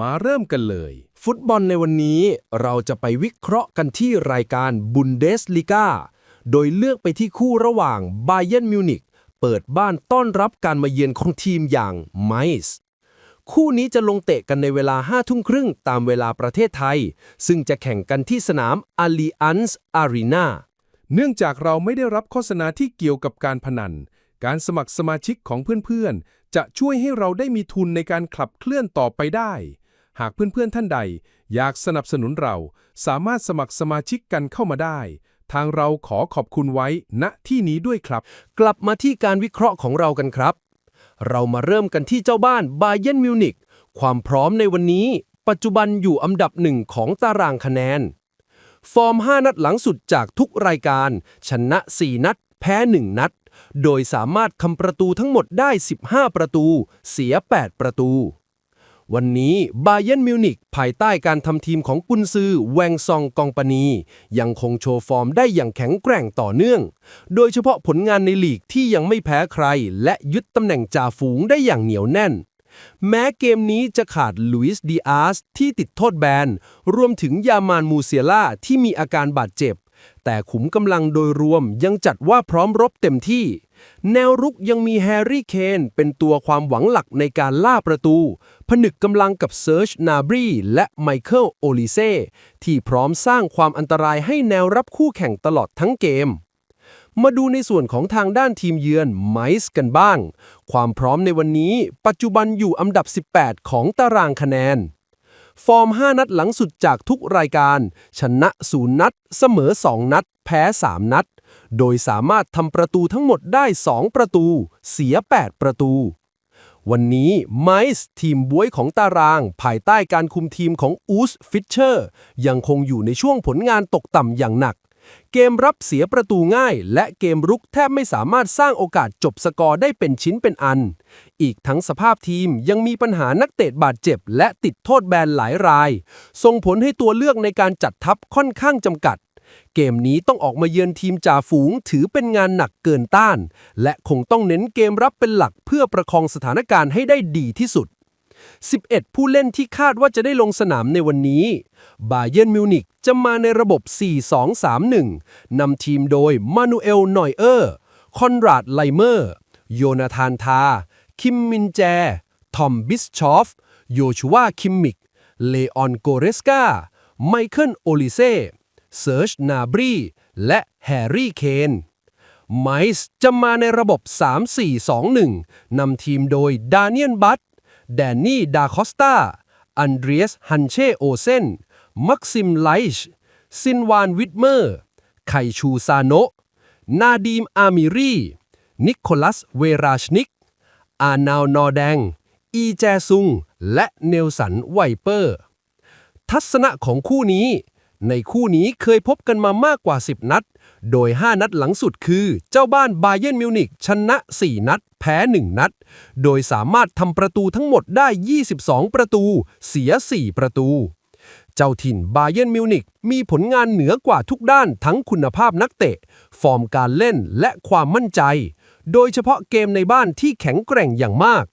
มาเริ่มกันเลย ฟุตบอลในวันนี้เราจะไปวิเคราะห์กันที่รายการบุนเดสลิกาโดยเลือกไปที่คู่ระหว่างไบเยนมิวนิกเปิดบ้านต้อนรับการมาเยือนของทีมอย่างไมส์คู่นี้จะลงเตะกันในเวลา5ทุ่มครึ่งตามเวลาประเทศไทย ซึ่งจะแข่งกันที่สนาม Allianz Arena เนื่องจากเราไม่ได้รับโฆษณาที่เกี่ยวกับการพนัน การสมัครสมาชิกของเพื่อนๆ จะช่วยให้เราได้มีทุนในการขับเคลื่อนต่อไปได้ หากเพื่อนๆท่านใด อยากสนับสนุนเรา สามารถสมัครสมาชิกกันเข้ามาได้ ทางเราขอขอบคุณไว้ณที่นี้ด้วยครับ กลับมาที่การวิเคราะห์ของเรากันครับ เรามาเริ่มกันที่เจ้าบ้านไบเยนมิวนิกความพร้อมในวันนี้ ปัจจุบันอยู่อันดับหนึ่งของตารางคะแนน ฟอร์ม 5 นัดหลังสุดจากทุกรายการ ชนะ 4 นัด แพ้ 1 นัด โดยสามารถทำประตูทั้งหมดได้ 15 ประตู เสีย 8 ประตู วันนี้บาเยนมิวนิกภายใต้การทำทีมของกุนซือแวงซองกองปานี ยังคงโชว์ฟอร์มได้อย่างแข็งแกร่งต่อเนื่อง โดยเฉพาะผลงานในลีกที่ยังไม่แพ้ใคร และยึดตำแหน่งจ่าฝูงได้อย่างเหนียวแน่นแม้เกมนี้จะขาดลุยส์ดีอาสที่ติดโทษแบน รวมถึงยามานมูเซียล่าที่มีอาการบาดเจ็บ แต่ขุมกำลังโดยรวมยังจัดว่าพร้อมรบเต็มที่ แนวรุกยังมีแฮร์รี่เคนเป็นตัวความหวังหลักในการล่าประตู ผนึกกำลังกับเซิร์ชนาบรีและไมเคิลโอลิเซ่ที่พร้อมสร้างความอันตรายให้แนวรับคู่แข่งตลอดทั้งเกมมาดูในส่วนของทางด้านทีมเยือนไมส์กันบ้าง ความพร้อมในวันนี้ ปัจจุบันอยู่อันดับ 18 ของตารางคะแนน ฟอร์ม 5 นัดหลังสุดจากทุกรายการ ชนะ 0 นัด เสมอ 2 นัด แพ้ 3 นัด โดยสามารถทำประตูทั้งหมดได้ 2 ประตู เสีย 8 ประตู วันนี้ไมส์ทีมบวยของตาราง ภายใต้การคุมทีมของอูสฟิชเชอร์ ยังคงอยู่ในช่วงผลงานตกต่ำอย่างหนัก เกมรับเสียประตูง่าย และเกมรุกแทบไม่สามารถสร้างโอกาสจบสกอร์ได้เป็นชิ้นเป็นอัน อีกทั้งสภาพทีมยังมีปัญหานักเตะบาดเจ็บ และติดโทษแบนหลายราย ส่งผลให้ตัวเลือกในการจัดทัพค่อนข้างจำกัด เกมนี้ต้องออกมาเยือนทีมจ่าฝูงถือเป็นงานหนักเกินต้าน และคงต้องเน้นเกมรับเป็นหลักเพื่อประคองสถานการณ์ให้ได้ดีที่สุด 11 ผู้เล่นที่คาดว่าจะได้ลงสนามในวันนี้ บาเย r n นมิวนิกจะมาในระบบ 4-2-3-1 นำทีมโดยมานูเอลนอยเออร์ คอนราดไลเมอร์ โยนาธานทา คิมมินแจ ทอมบิสชอฟ โยชูวคิมมิก เลออนโกเรสกา ไมเคิลโอลิเซ่ เซิร์ชนาบรี และแฮร์รี่เคนไมส์จะมาในระบบ 3-4-2-1 นำทีมโดยดาเนียนบัต แดนนี่ ดาคอสตา อันเดรียส ฮันเชโอเซน มักซิม ไลช์ซินวาน วิทเมอร์ ไคชู ซาโนนาดีม อามิรี นิโคลัส เวราชนิก อานาว นอแดง อีแจซุง และเนลสัน ไวเปอร์ ทัศนะของคู่นี้ ในคู่นี้เคยพบกันมามากกว่า 10 นัด โดย 5 นัดหลังสุดคือ เจ้าบ้านบาเยนมิวนิกชนะ 4 นัด แพ้ 1 นัด โดยสามารถทำประตูทั้งหมดได้ 22 ประตู เสีย 4 ประตู เจ้าถิ่นบาเยนมิวนิกมีผลงานเหนือกว่าทุกด้านทั้งคุณภาพนักเตะ ฟอร์มการเล่นและความมั่นใจ โดยเฉพาะเกมในบ้านที่แข็งแกร่งอย่างมาก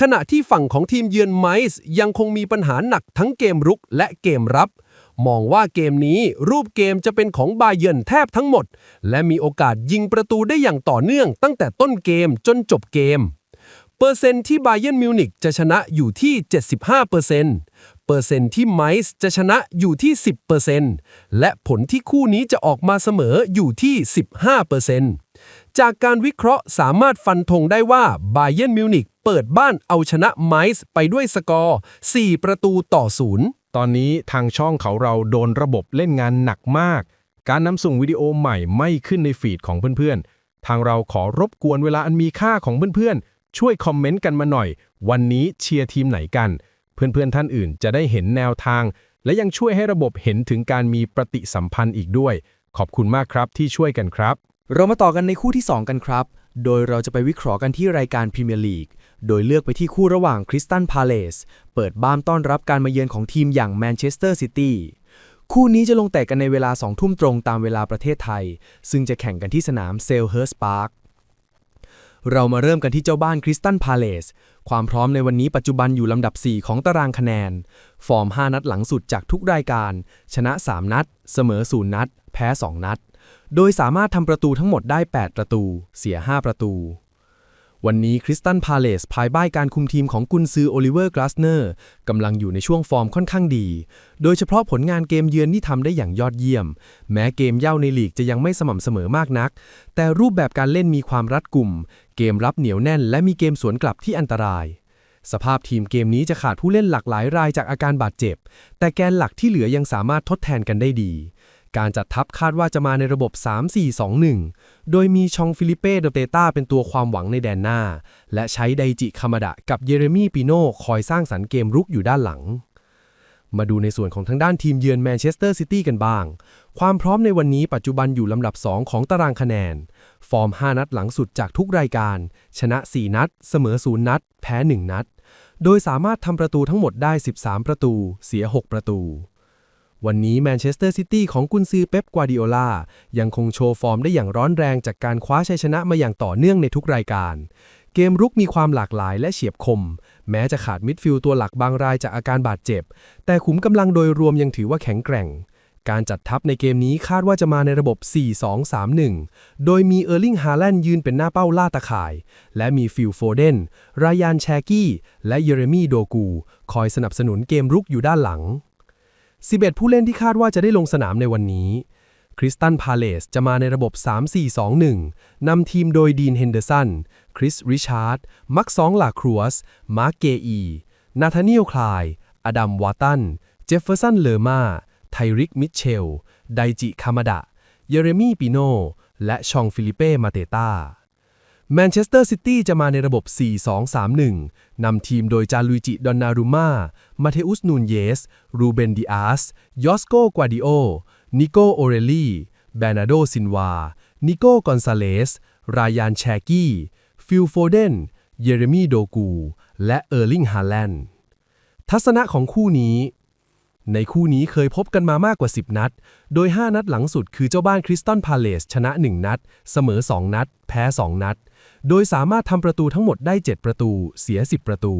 ขณะที่ฝั่งของทีมเยือนไมส์ยังคงมีปัญหาหนักทั้งเกมรุกและเกมรับ มองว่าเกมนี้รูปเกมจะเป็นของบาเยิร์นแทบทั้งหมด และมีโอกาสยิงประตูได้อย่างต่อเนื่องตั้งแต่ต้นเกมจนจบเกม เปอร์เซ็นต์ที่บาเยนมิวนิกจะชนะอยู่ที่ 75%เปอร์เซ็นต์เปอร์เซ็นต์ที่ไมส์จะชนะอยู่ที่ 10%และผลที่คู่นี้จะออกมาเสมออยู่ที่ 15%จากการวิเคราะห์สามารถฟันธงได้ว่าบาเยนมิวนิกเปิดบ้านเอาชนะไมส์ไปด้วยสกอร์ 4 ประตูต่อศูนย์ ตอนนี้ทางช่องเขาเราโดนระบบเล่นงานหนักมาก การนำส่งวิดีโอใหม่ไม่ขึ้นในฟีดของเพื่อนๆ ทางเราขอรบกวนเวลาอันมีค่าของเพื่อนๆ ช่วยคอมเมนต์กันมาหน่อย วันนี้เชียร์ทีมไหนกัน เพื่อนๆท่านอื่นจะได้เห็นแนวทาง และยังช่วยให้ระบบเห็นถึงการมีปฏิสัมพันธ์อีกด้วย ขอบคุณมากครับที่ช่วยกันครับ เรามาต่อกันในคู่ที่ 2 กันครับ โดยเราจะไปวิเคราะห์กันที่รายการพรีเมียร์ลีก โดยเลือกไปที่คู่ระหว่างคริสตันพาเลสเปิดบ้านต้อนรับการมาเยือนของทีมอย่างแมนเชสเตอร์ซิตี้คู่นี้จะลงแตะกันในเวลา 2 ทุ่มตรงตามเวลาประเทศไทย ซึ่งจะแข่งกันที่สนามเซลเฮิร์สพาร์คเรามาเริ่มกันที่เจ้าบ้านคริสตันพาเลสความพร้อมในวันนี้ปัจจุบันอยู่ลำดับ 4 ของตารางคะแนน ฟอร์ม 5 นัดหลังสุดจากทุกรายการ ชนะ 3 นัด เสมอ 0 นัด แพ้ 2 นัด โดยสามารถทำประตูทั้งหมดได้ 8 ประตู เสีย 5 ประตู วันนี้คริสตันพาเลสภายใต้การคุมทีมของกุนซือโอลิเวอร์กลาสเนอร์กำลังอยู่ในช่วงฟอร์มค่อนข้างดี โดยเฉพาะผลงานเกมเยือนที่ทำได้อย่างยอดเยี่ยม แม้เกมเย่าในลีกจะยังไม่สม่ำเสมอมากนัก แต่รูปแบบการเล่นมีความรัดกุม เกมรับเหนียวแน่น และมีเกมสวนกลับที่อันตราย สภาพทีมเกมนี้จะขาดผู้เล่นหลากหลายรายจากอาการบาดเจ็บ แต่แกนหลักที่เหลือยังสามารถทดแทนกันได้ดี การจัดทัพคาดว่าจะมาในระบบ 3-4-2-1 โดยมีชองฟิลิเป้เดเตต้าเป็นตัวความหวังในแดนหน้า และใช้ไดจิคามาดะกับเยเรมีปิโน่คอยสร้างสรรค์เกมรุกอยู่ด้านหลัง มาดูในส่วนของทางด้านทีมเยือนแมนเชสเตอร์ซิตี้กันบ้าง ความพร้อมในวันนี้ปัจจุบันอยู่ลำดับ 2 ของตารางคะแนน ฟอร์ม 5 นัดหลังสุดจากทุกรายการ ชนะ 4 นัด เสมอ 0 นัด แพ้ 1 นัด โดยสามารถทำประตูทั้งหมดได้ 13 ประตู เสีย 6 ประตู วันนี้แมนเชสเตอร์ซิตี้ของกุนซือเป๊ป กวาดิโอลา ยังคงโชว์ฟอร์มได้อย่างร้อนแรงจากการคว้าชัยชนะมาอย่างต่อเนื่องในทุกรายการ เกมรุกมีความหลากหลายและเฉียบคม แม้จะขาดมิดฟิลด์ตัวหลักบางรายจากอาการบาดเจ็บ แต่ขุมกำลังโดยรวมยังถือว่าแข็งแกร่งการจัดทัพในเกมนี้คาดว่าจะมาในระบบ 4-2-3-1 โดยมีเออร์ลิงฮาแลนด์ยืนเป็นหน้าเป้าล่าตะข่าย และมีฟิลโฟเดน รายานแชกี้ และเยเรมีโดกู คอยสนับสนุนเกมรุกอยู่ด้านหลัง 11 ผู้เล่นที่คาดว่าจะได้ลงสนามในวันนี้ คริสตันพาเลสจะมาในระบบ 3-4-2-1 นำทีมโดยดีนเฮนเดอร์สัน คริสริชาร์ด มักซองลาครัวส มาร์กเกอี นาธานิเอลคลาย อดัมวาตัน เจฟเฟอร์สัน เลอร์มาไทริก มิเชล ไดจิ คามาดะ เยเรมีปิโน และชองฟิลิเป้ มาเตตา แมนเชสเตอร์ซิตี้จะมาในระบบ 4-2-3-1 นำทีมโดยจาลุยจิ ดอนนารุมามาเทอุส นูนเยส รูเบน ดิอาส ยอสโกกวาดิโอ นิโกโอเรลีแบรนาโด ซินวา นิโกกอนซาเลส รายานแชกี้ ฟิลโฟเดน เยเรมี โดกู และเออร์ลิง ฮาแลนด์ ทัศนะของคู่นี้ ในคู่นี้เคยพบกันมามากกว่า 10 นัด โดย 5 นัดหลังสุดคือเจ้าบ้านคริสตันพาเลสชนะ 1 นัด เสมอ 2 นัด แพ้ 2 นัด โดยสามารถทำประตูทั้งหมดได้ 7 ประตู เสีย 10 ประตู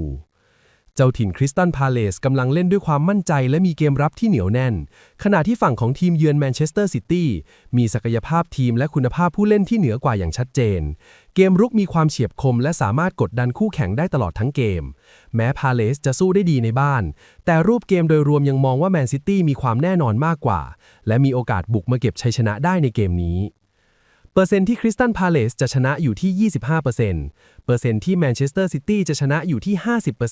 เจ้าถิ่นคริสตันพาเลสกำลังเล่นด้วยความมั่นใจและมีเกมรับที่เหนียวแน่น ขณะที่ฝั่งของทีมเยือนแมนเชสเตอร์ซิตี้มีศักยภาพทีมและคุณภาพผู้เล่นที่เหนือกว่าอย่างชัดเจน เกมรุกมีความเฉียบคมและสามารถกดดันคู่แข่งได้ตลอดทั้งเกม แม้พาเลสจะสู้ได้ดีในบ้าน แต่รูปเกมโดยรวมยังมองว่าแมนซิตี้มีความแน่นอนมากกว่า และมีโอกาสบุกมาเก็บชัยชนะได้ในเกมนี้ เปอร์เซ็นต์ที่คริสตันพาเลสจะชนะอยู่ที่ 25%เปอร์เซ็นต์ที่แมนเชสเตอร์ซิตี้จะชนะอยู่ที่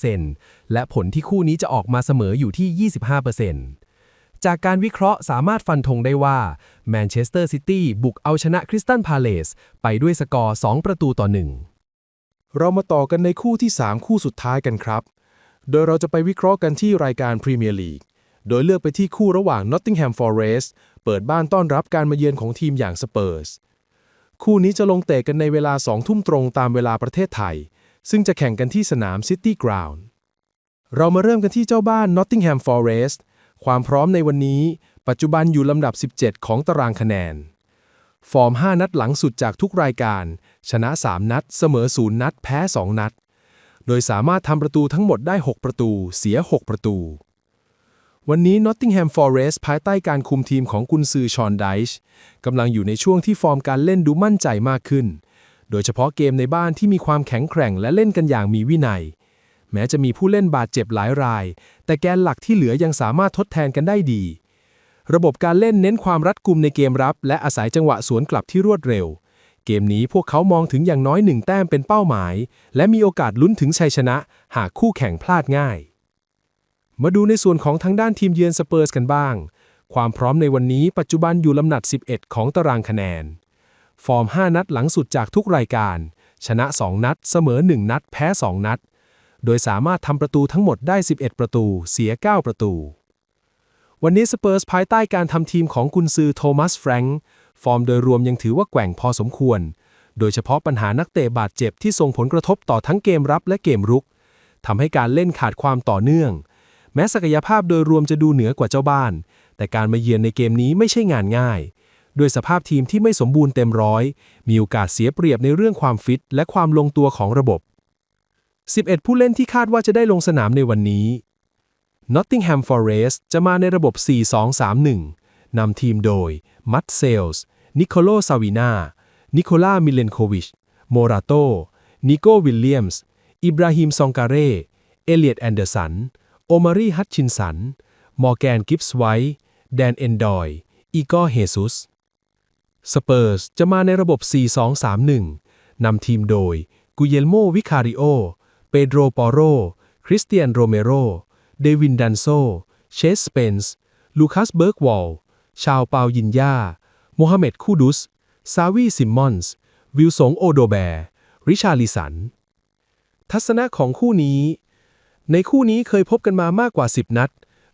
50%และผลที่คู่นี้จะออกมาเสมออยู่ที่ 25%จากการวิเคราะห์สามารถฟันธงได้ว่าแมนเชสเตอร์ซิตี้บุกเอาชนะคริสตันพาเลสไปด้วยสกอร์ 2 ประตูต่อ 1 เรามาต่อกันในคู่ที่ 3 คู่สุดท้ายกันครับ โดยเราจะไปวิเคราะห์กันที่รายการพรีเมียร์ลีกโดยเลือกไปที่คู่ระหว่าง Nottingham Forest เปิดบ้านต้อนรับการมาเยือนของทีมอย่างสเปอร์ส คู่นี้จะลงเตะกันในเวลา 2 ทุ่มตรงตามเวลาประเทศไทย ซึ่งจะแข่งกันที่สนาม City Ground เรามาเริ่มกันที่เจ้าบ้าน Nottingham Forest ความพร้อมในวันนี้ ปัจจุบันอยู่ลำดับ 17 ของตารางคะแนน ฟอร์ม 5 นัดหลังสุดจากทุกรายการ ชนะ 3 นัด เสมอ 0 นัด แพ้ 2 นัด โดยสามารถทำประตูทั้งหมดได้ 6 ประตู เสีย 6 ประตู วันนี้ Nottingham Forest ภายใต้การคุมทีมของกุนซือชอนไดช์กำลังอยู่ในช่วงที่ฟอร์มการเล่นดูมั่นใจมากขึ้น โดยเฉพาะเกมในบ้านที่มีความแข็งแกร่งและเล่นกันอย่างมีวินัย แม้จะมีผู้เล่นบาดเจ็บหลายราย แต่แกนหลักที่เหลือยังสามารถทดแทนกันได้ดี ระบบการเล่นเน้นความรัดกุมในเกมรับ และอาศัยจังหวะสวนกลับที่รวดเร็ว เกมนี้พวกเขามองถึงอย่างน้อยหนึ่งแต้มเป็นเป้าหมาย และมีโอกาสลุ้นถึงชัยชนะ หากคู่แข่งพลาดง่าย มาดูในส่วนของทางด้านทีมเยือนสเปอร์สกันบ้าง ความพร้อมในวันนี้ปัจจุบันอยู่ลำดับ 11 ของตารางคะแนน ฟอร์ม 5 นัดหลังสุดจากทุกรายการ ชนะ 2 นัด เสมอ 1 นัด แพ้ 2 นัด โดยสามารถทำประตูทั้งหมดได้ 11 ประตู เสีย 9 ประตู วันนี้สเปอร์สภายใต้การทำทีมของกุนซือโทมัสแฟรงค์ฟอร์มโดยรวมยังถือว่าแกว่งพอสมควร โดยเฉพาะปัญหานักเตะบาดเจ็บที่ส่งผลกระทบต่อทั้งเกมรับและเกมรุกทำให้การเล่นขาดความต่อเนื่อง แม้ศักยภาพโดยรวมจะดูเหนือกว่าเจ้าบ้าน แต่การมาเยือนในเกมนี้ไม่ใช่งานง่าย ด้วยสภาพทีมที่ไม่สมบูรณ์เต็มร้อย มีโอกาสเสียเปรียบในเรื่องความฟิต และความลงตัวของระบบ 11 ผู้เล่นที่คาดว่าจะได้ลงสนามในวันนี้ Nottingham Forest จะมาในระบบ 4-2-3-1 นำทีมโดย มัตเซลส์ นิโคโลซาวินา นิโคลามิเลนโควิช โมราโต นิโกวิลเลียมส์ อิบราฮิม ซองการเร่ เอเลียดแอนเดอร์สัน มารีฮัตชินสัน มอร์แกนกิฟส์ไวท์แดนเอนดอย อีกอเฮซุส สเปอร์สจะมาในระบบ 4-2-3-1 นำทีมโดยกุเยลโมวิคาริโอ เปโดรปอโร คริสเตียนโรเมโร เดวินดันโซ เชสสเปนส์ ลูคัสเบิร์กวอล ชาวเปายินยาโมฮัมเหม็ดคูดุส ซาวีซิมมอนส์ วิลสงโอโดแบร์ ริชาลิสัน ทัศนะของคู่นี้ ในคู่นี้เคยพบกันมามากกว่า 10 นัด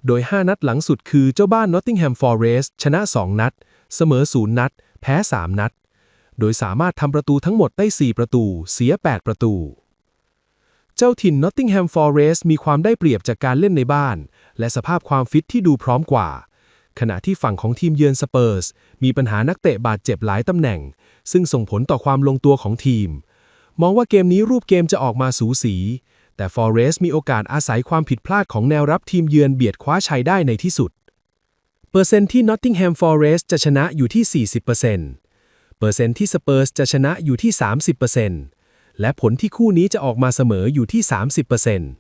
โดย 5 นัดหลังสุดคือเจ้าบ้าน Nottingham Forest ชนะ 2 นัด เสมอ 0 นัด แพ้ 3 นัด โดยสามารถทำประตูทั้งหมดได้ 4 ประตู เสีย 8 ประตู เจ้าถิ่น Nottingham Forest มีความได้เปรียบจากการเล่นในบ้าน และสภาพความฟิตที่ดูพร้อมกว่า ขณะที่ฝั่งของทีมเยือนสเปอร์สมีปัญหานักเตะบาดเจ็บหลายตำแหน่ง ซึ่งส่งผลต่อความลงตัวของทีม มองว่าเกมนี้รูปเกมจะออกมาสูสี แต่ Forest มีโอกาสอาศัยความผิดพลาดของแนวรับทีมเยือนเบียดคว้าชัยได้ในที่สุด เปอร์เซ็นต์ที่ Nottingham Forest จะชนะอยู่ที่ 40%เปอร์เซ็นต์ที่ Spurs จะชนะอยู่ที่ 30%และผลที่คู่นี้จะออกมาเสมออยู่ที่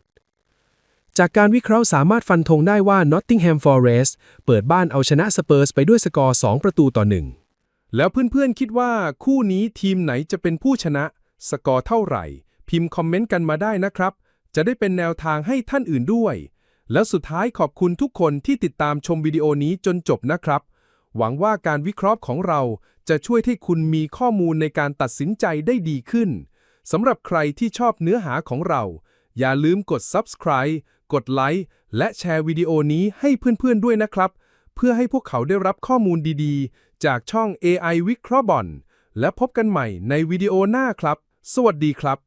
30%จากการวิเคราะห์สามารถฟันธงได้ว่า Nottingham Forest เปิดบ้านเอาชนะ Spurs ไปด้วยสกอร์ 2 ประตูต่อ 1 แล้วเพื่อนๆคิดว่าคู่นี้ทีมไหนจะเป็นผู้ชนะ สกอร์เท่าไหร่ พิมพ์คอมเมนต์กันมาได้นะครับ จะได้เป็นแนวทางให้ท่านอื่นด้วย แล้วสุดท้ายขอบคุณทุกคนที่ติดตามชมวิดีโอนี้จนจบนะครับ หวังว่าการวิเคราะห์ของเราจะช่วยให้คุณมีข้อมูลในการตัดสินใจได้ดีขึ้นสำหรับใครที่ชอบเนื้อหาของเรา อย่าลืมกด subscribe กดไลค์และแชร์วิดีโอนี้ให้เพื่อนๆด้วยนะครับ เพื่อให้พวกเขาได้รับข้อมูลดีๆ จากช่อง AI วิเคราะห์บอลและพบกันใหม่ในวิดีโอหน้าครับ สวัสดีครับ